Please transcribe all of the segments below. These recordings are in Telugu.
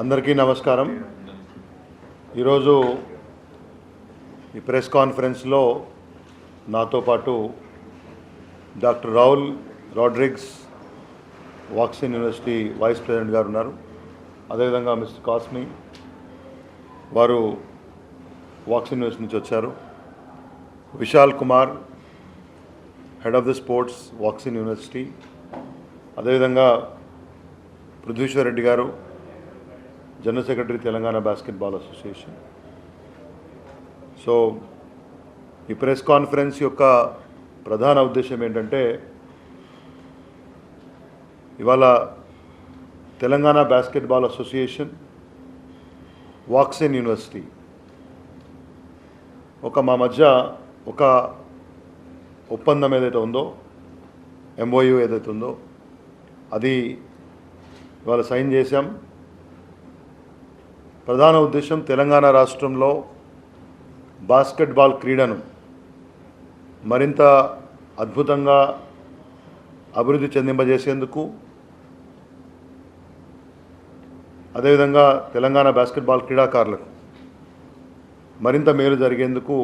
అందరికీ నమస్కారం. ఈరోజు ఈ ప్రెస్ కాన్ఫరెన్స్లో నాతో పాటు doctor Rahul Rodrigues Woxsen university vice president గారు ఉన్నారు. అదేవిధంగా మిస్టర్ కాస్మి వారు వాక్సిన్ యూనివర్సిటీ నుంచి వచ్చారు. Vishal Kumar head of the sports Woxsen university అదేవిధంగా పృథ్వీశ్వర్ రెడ్డి గారు general secretary Telangana basketball association so ఈ ప్రెస్ కాన్ఫరెన్స్ యొక్క ప్రధాన ఉద్దేశం ఏంటంటే ఇవాళ Telangana basketball association Woxsen university ఒక మా మధ్య ఒక ఒప్పందం ఏదైతే ఉందో ఎంఓయూ ఏదైతే ఉందో అది ఇవాళ సైన్ చేశాం. ప్రధాన ఉద్దేశం తెలంగాణ రాష్ట్రంలో బాస్కెట్బాల్ క్రీడను మరింత అద్భుతంగా అభివృద్ధి చెందింపజేసేందుకు అదేవిధంగా తెలంగాణ బాస్కెట్బాల్ క్రీడాకారులకు మరింత మేలు జరిగేందుకు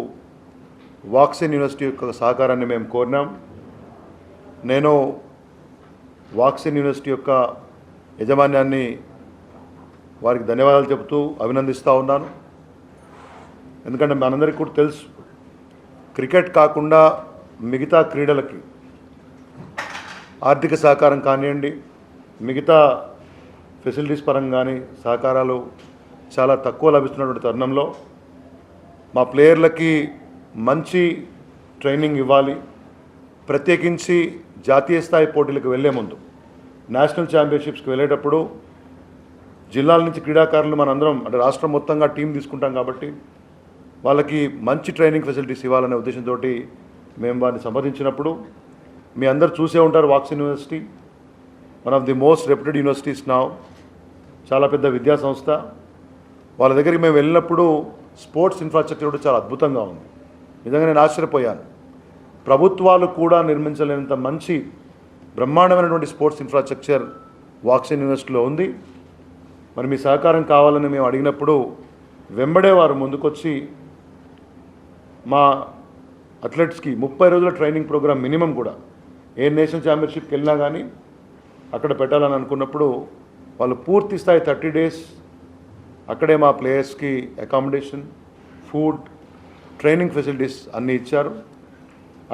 వాక్సిన్ యూనివర్సిటీ యొక్క సహకారాన్ని మేము కోరినాం. నేను వాక్సిన్ యూనివర్సిటీ యొక్క యజమాన్యాన్ని వారికి ధన్యవాదాలు చెబుతూ అభినందిస్తూ ఉన్నాను. ఎందుకంటే మనందరికీ కూడా తెలుసు క్రికెట్ కాకుండా మిగతా క్రీడలకి ఆర్థిక సహకారం కానివ్వండి మిగతా ఫెసిలిటీస్ పరంగా కానీ సహకారాలు చాలా తక్కువ లభిస్తున్నటువంటి తరుణంలో మా ప్లేయర్లకి మంచి ట్రైనింగ్ ఇవ్వాలి ప్రత్యేకించి జాతీయ స్థాయి పోటీలకు వెళ్ళే ముందు నేషనల్ ఛాంపియన్షిప్స్కి వెళ్ళేటప్పుడు జిల్లాల నుంచి క్రీడాకారులు మనందరం అంటే రాష్ట్రం మొత్తంగా టీం తీసుకుంటాం కాబట్టి వాళ్ళకి మంచి ట్రైనింగ్ ఫెసిలిటీస్ ఇవ్వాలనే ఉద్దేశంతో మేము వారిని సంప్రదించినప్పుడు మీ అందరు చూసే ఉంటారు Woxsen university. One of the most reputed universities నా చాలా పెద్ద విద్యా సంస్థ. వాళ్ళ దగ్గరికి మేము వెళ్ళినప్పుడు స్పోర్ట్స్ ఇన్ఫ్రాస్ట్రక్చర్ కూడా చాలా అద్భుతంగా ఉంది. నిజంగా నేను ఆశ్చర్యపోయాను. ప్రభుత్వాలు కూడా నిర్మించలేనంత మంచి బ్రహ్మాండమైనటువంటి స్పోర్ట్స్ ఇన్ఫ్రాస్ట్రక్చర్ వాక్సిన్ యూనివర్సిటీలో ఉంది. మరి మీ సహకారం కావాలని మేము అడిగినప్పుడు వెంబడే వారు ముందుకొచ్చి మా అథ్లెట్స్కి ముప్పై రోజుల ట్రైనింగ్ ప్రోగ్రామ్ మినిమం కూడా. ఏ నేషనల్ ఛాంపియన్షిప్కి వెళ్ళినా కానీ అక్కడ పెట్టాలని అనుకున్నప్పుడు వాళ్ళు పూర్తి స్థాయి థర్టీ డేస్ అక్కడే మా ప్లేయర్స్కి అకామిడేషన్ ఫుడ్ ట్రైనింగ్ ఫెసిలిటీస్ అన్నీ ఇచ్చారు.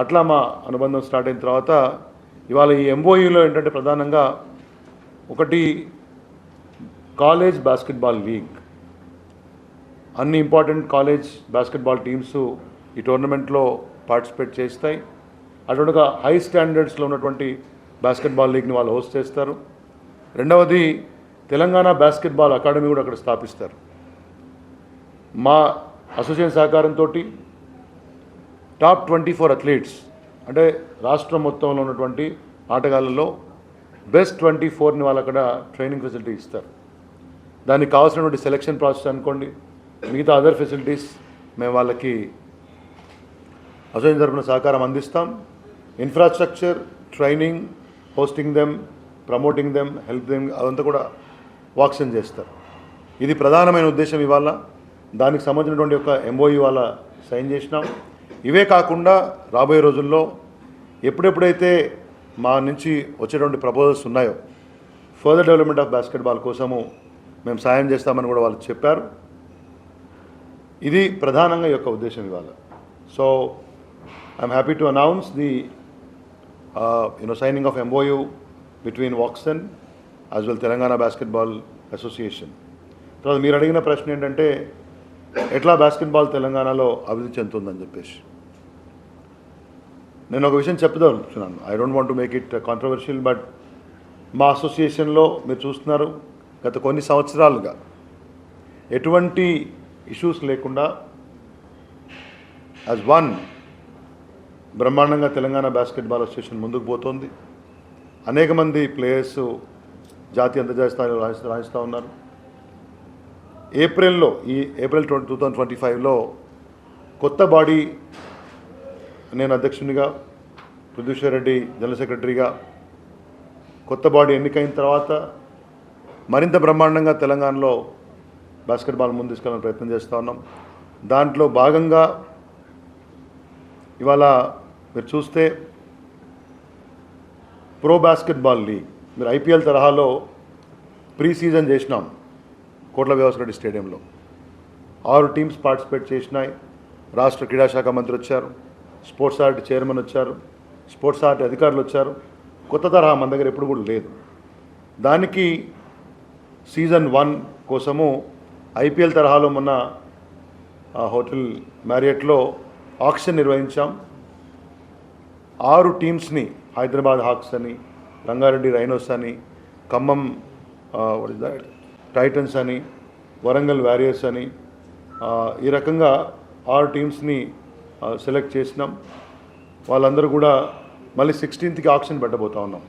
అట్లా మా అనుబంధం స్టార్ట్ అయిన తర్వాత ఇవాళ ఈ ఎంఓయూలో ఏంటంటే ప్రధానంగా ఒకటి కాలేజ్ బాస్కెట్బాల్ లీగ్ అన్ని ఇంపార్టెంట్ కాలేజ్ బాస్కెట్బాల్ టీమ్స్ ఈ టోర్నమెంట్లో పార్టిసిపేట్ చేస్తాయి. అటువంటి హై స్టాండర్డ్స్లో ఉన్నటువంటి బాస్కెట్బాల్ లీగ్ని వాళ్ళు హోస్ట్ చేస్తారు. రెండవది తెలంగాణ బాస్కెట్బాల్ అకాడమీ కూడా అక్కడ స్థాపిస్తారు. మా అసోసియేషన్ సహకారంతో టాప్ ట్వంటీ ఫోర్ అథ్లీట్స్ అంటే రాష్ట్రం మొత్తంలో ఉన్నటువంటి ఆటగాళ్ళలో బెస్ట్ ట్వంటీ ఫోర్ని వాళ్ళు అక్కడ ట్రైనింగ్ ఫెసిలిటీ ఇస్తారు. దానికి కావాల్సినటువంటి సెలక్షన్ ప్రాసెస్ అనుకోండి మిగతా అదర్ ఫెసిలిటీస్ మేము వాళ్ళకి అసోసియేషన్ తరఫున సహకారం అందిస్తాం. Infrastructure training hosting them promoting them help them అదంతా కూడా వాక్సిన్ చేస్తారు. ఇది ప్రధానమైన ఉద్దేశం ఇవాళ. దానికి సంబంధించినటువంటి ఒక ఎంఓయూ వాళ్ళ సైన్ చేసినాం. ఇవే కాకుండా రాబోయే రోజుల్లో ఎప్పుడెప్పుడైతే మా నుంచి వచ్చేటువంటి ప్రపోజల్స్ ఉన్నాయో ఫర్దర్ డెవలప్మెంట్ ఆఫ్ బాస్కెట్బాల్ కోసము మేము సాయం చేస్తామని కూడా వాళ్ళు చెప్పారు. ఇది ప్రధానంగా యొక్క ఉద్దేశం ఇవాళ. So I'm happy to announce the you know signing of MOU between Woxsen as well Telangana basketball association తర్వాత మీరు అడిగిన ప్రశ్న ఏంటంటే ఎట్లా బాస్కెట్బాల్ తెలంగాణలో అభివృద్ధి చెందుతుందని చెప్పేసి. నేను ఒక విషయం చెప్పదలుచున్నాను I don't want to make it controversial but మా అసోసియేషన్లో మీరు చూస్తున్నారు. గత కొన్ని సంవత్సరాలుగా ఎటువంటి ఇష్యూస్ లేకుండా యాజ్ వన్ బ్రహ్మాండంగా తెలంగాణ బాస్కెట్బాల్ అసోసియేషన్ ముందుకు పోతుంది. అనేక మంది ప్లేయర్స్ జాతీయ అంతర్జాతీయ స్థాయిలో రాణిస్తూ రాణిస్తూ ఉన్నారు. ఏప్రిల్లో ఈ April twenty two thousand twenty ఫైవ్లో కొత్త బాడీ నేను అధ్యక్షునిగా పృథ్వీశ్వర్ రెడ్డి జనరల్ సెక్రటరీగా కొత్త బాడీ ఎన్నికైన తర్వాత మరింత బ్రహ్మాండంగా తెలంగాణలో బాస్కెట్బాల్ ముందు తీసుకెళ్ళాలని ప్రయత్నం చేస్తూ ఉన్నాం. దాంట్లో భాగంగా ఇవాళ మీరు చూస్తే ప్రో బాస్కెట్బాల్ లీగ్ మీరు ఐపీఎల్ తరహాలో ప్రీ సీజన్ చేసినాం కోట్ల వ్యవసాయ స్టేడియంలో. ఆరు టీమ్స్ పార్టిసిపేట్ చేసినాయి. రాష్ట్ర క్రీడాశాఖ మంత్రి వచ్చారు స్పోర్ట్స్ ఆర్ట్ చైర్మన్ వచ్చారు స్పోర్ట్స్ ఆర్ట్ అధికారులు వచ్చారు. కొత్త తరహా మన దగ్గర ఎప్పుడు కూడా లేదు. దానికి సీజన్ వన్ కోసము ఐపీఎల్ తరహాలో మొన్న హోటల్ మ్యారియట్లో ఆక్షన్ నిర్వహించాం. ఆరు టీమ్స్ని హైదరాబాద్ హాక్స్ అని రంగారెడ్డి రైనోస్ అని ఖమ్మం టైటన్స్ అని వరంగల్ వారియర్స్ అని ఈ రకంగా ఆరు టీమ్స్ని సెలెక్ట్ చేసినాం. వాళ్ళందరూ కూడా మళ్ళీ సిక్స్టీన్త్కి ఆప్షన్ పెట్టబోతా ఉన్నాం.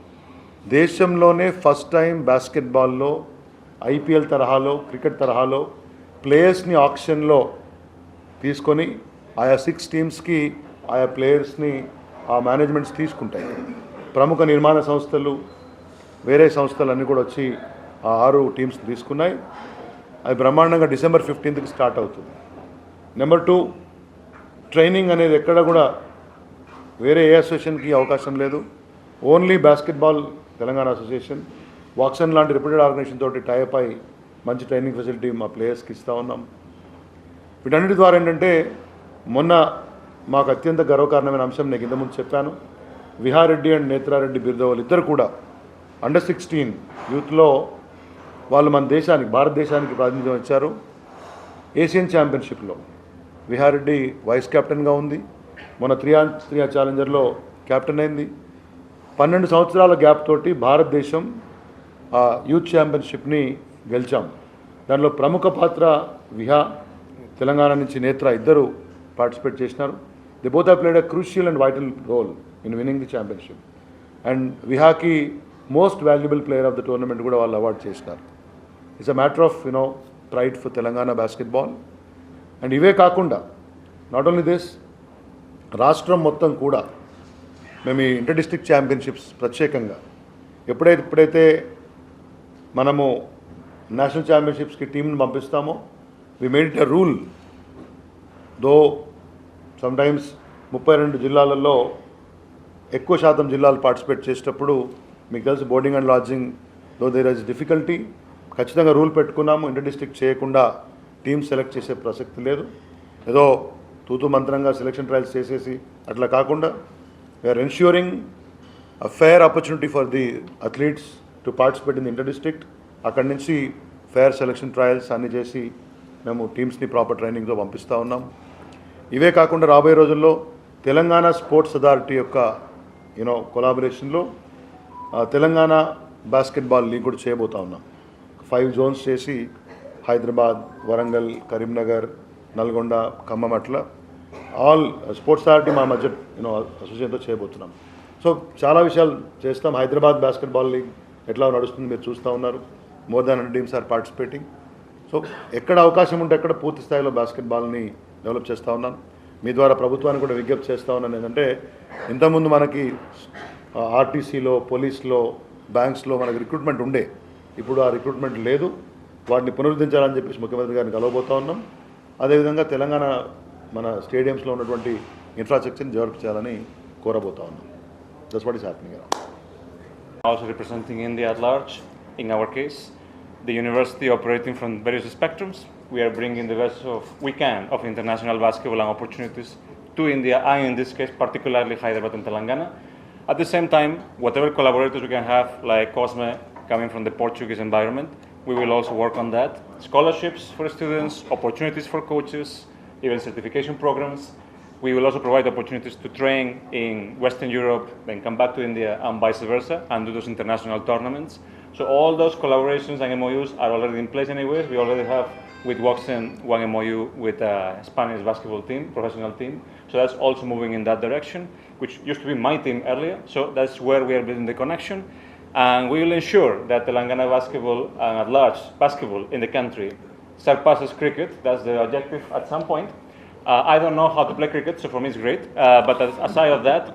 దేశంలోనే ఫస్ట్ టైం బాస్కెట్బాల్లో ఐపీఎల్ తరహాలో క్రికెట్ తరహాలో ప్లేయర్స్ని ఆప్షన్లో తీసుకొని ఆయా సిక్స్ టీమ్స్కి ఆయా ప్లేయర్స్ని ఆ మేనేజ్మెంట్స్ తీసుకుంటాయి. ప్రముఖ నిర్మాణ సంస్థలు వేరే సంస్థలు అన్నీ కూడా వచ్చి ఆ ఆరు టీమ్స్ తీసుకున్నాయి. అది బ్రహ్మాండంగా డిసెంబర్ ఫిఫ్టీన్త్కి స్టార్ట్ అవుతుంది. నెంబర్ టూ ట్రైనింగ్ అనేది ఎక్కడ కూడా వేరే ఏ అసోసియేషన్కి అవకాశం లేదు. Only basketball Telangana association. Woxsen లాంటి రిప్యూటెడ్ ఆర్గనైజేషన్ తోటి టైప్ అయి మంచి ట్రైనింగ్ ఫెసిలిటీ మా ప్లేయర్స్కి ఇస్తూ ఉన్నాం. వీటన్నిటి ద్వారా ఏంటంటే మొన్న మాకు అత్యంత గర్వకారణమైన అంశం నేను ఇంతకుముందు చెప్పాను. విహారెడ్డి అండ్ నేత్రారెడ్డి బిర్దవాళ్ళు ఇద్దరు కూడా అండర్ సిక్స్టీన్ యూత్లో వాళ్ళు మన దేశానికి భారతదేశానికి ప్రాతినిధ్యం ఇచ్చారు ఏషియన్ ఛాంపియన్షిప్లో విహారెడ్డి వైస్ కెప్టెన్గా ఉంది. మన త్రియా త్రియా ఛాలెంజర్లో కెప్టెన్ అయింది. పన్నెండు సంవత్సరాల గ్యాప్ తోటి భారతదేశం ఆ యూత్ ఛాంపియన్షిప్ని గెలిచాం. దానిలో ప్రముఖ పాత్ర విహా తెలంగాణ నుంచి నేత్ర ఇద్దరు పార్టిసిపేట్ చేసినారు. The both played a crucial and vital role in winning the championship and విహాకి most valuable player of the tournament కూడా వాళ్ళు అవార్డు చేసినారు. It's a matter of you know pride for Telangana basketball and ఇవే కాకుండా నాట్ ఓన్లీ దిస్ రాష్ట్రం మొత్తం కూడా మేము ఈ ఇంటర్ డిస్టిక్ ఛాంపియన్షిప్స్ ప్రత్యేకంగా ఎప్పుడైతే ఎప్పుడైతే మనము నేషనల్ ఛాంపియన్షిప్స్కి టీంని పంపిస్తామో. We made it a rule though sometimes ముప్పై రెండు జిల్లాలలో ఎక్కువ శాతం జిల్లాలు పార్టిసిపేట్ చేసేటప్పుడు మీకు తెలుసు boarding and lodging though there is difficulty ఖచ్చితంగా రూల్ పెట్టుకున్నాము. ఇంటర్ డిస్ట్రిక్ట్ చేయకుండా టీమ్ సెలెక్ట్ చేసే ప్రసక్తి లేదు. ఏదో తూతు మంత్రంగా సెలెక్షన్ ట్రయల్స్ చేసేసి అట్లా కాకుండా we're ensuring a fair opportunity for the athletes to participate in inter district అక్కడి నుంచి ఫేర్ సెలక్షన్ ట్రయల్స్ అన్ని చేసి మేము టీమ్స్ని ప్రాపర్ ట్రైనింగ్లో పంపిస్తూ ఉన్నాం. ఇవే కాకుండా రాబోయే రోజుల్లో తెలంగాణ స్పోర్ట్స్ అథారిటీ యొక్క యూనో కొలాబరేషన్లో తెలంగాణ బాస్కెట్బాల్ లీగ్ కూడా చేయబోతా ఉన్నాం. ఫైవ్ జోన్స్ చేసి హైదరాబాద్ వరంగల్ కరీంనగర్ నల్గొండ ఖమ్మం అట్లా ఆల్ స్పోర్ట్స్ అథారిటీ మా మధ్య యూనో అసోసియేషన్తో చేయబోతున్నాం. సో చాలా విషయాలు చేస్తాం. హైదరాబాద్ బాస్కెట్బాల్ లీగ్ ఎట్లా నడుస్తుంది మీరు చూస్తూ ఉన్నారు. More than hundred teams are participating so ఎక్కడ అవకాశం ఉంటే ఎక్కడ పూర్తి స్థాయిలో బాస్కెట్బాల్ని డెవలప్ చేస్తూ ఉన్నాను మీ ద్వారా ప్రభుత్వాన్ని కూడా విజ్ఞప్తి చేస్తూ ఉన్నాను. ఏంటంటే ఇంతకుముందు మనకి ఆర్టీసీలో పోలీస్లో బ్యాంక్స్లో మనకి రిక్రూట్మెంట్ ఉండే. ఇప్పుడు ఆ రిక్రూట్మెంట్ లేదు. వాటిని పునరుద్ధరించాలని చెప్పేసి ముఖ్యమంత్రి గారిని కలవబోతూ ఉన్నాం. అదేవిధంగా తెలంగాణ మన స్టేడియంస్లో ఉన్నటువంటి ఇన్ఫ్రాస్ట్రక్చర్ని డెవలప్ చేయాలని కోరబోతా ఉన్నాం. Thus what is happening also representing India at large. In our case, the university operating from various spectrums, we are bringing the best of we can of international basketball and opportunities to India, and in this case, particularly Hyderabad and Telangana. At the same time, whatever collaborators we can have, like Cosme coming from the Portuguese environment, we will also work on that. Scholarships for students, opportunities for coaches, even certification programs. We will also provide opportunities to train in Western Europe, then come back to India, and vice versa, and do those international tournaments. So all those collaborations and MOUs are already in place anyways. We already have with Waxen one MOU with a Spanish basketball team, professional team. So that's also moving in that direction, which used to be my team earlier. So that's where we are building the connection. And we will ensure that Telangana basketball and at large basketball in the country surpasses cricket. That's the objective at some point. Uh, I don't know how to play cricket, so for me it's great. Uh, but as, aside of that,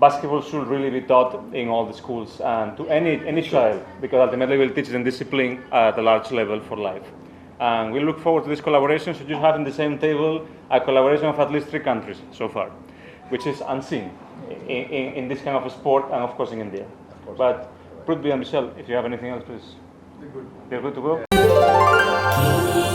basketball should really be taught in all the schools and to any any child because ultimately we'll teach them discipline at a large level for life. And we look forward to this collaboration. So you have in the same table a collaboration of at least three countries so far, which is unseen in, in, in this kind of a sport and of course in India. But Prithvi and Michelle, if you have anything else, please. We're good. We're good to go. Geek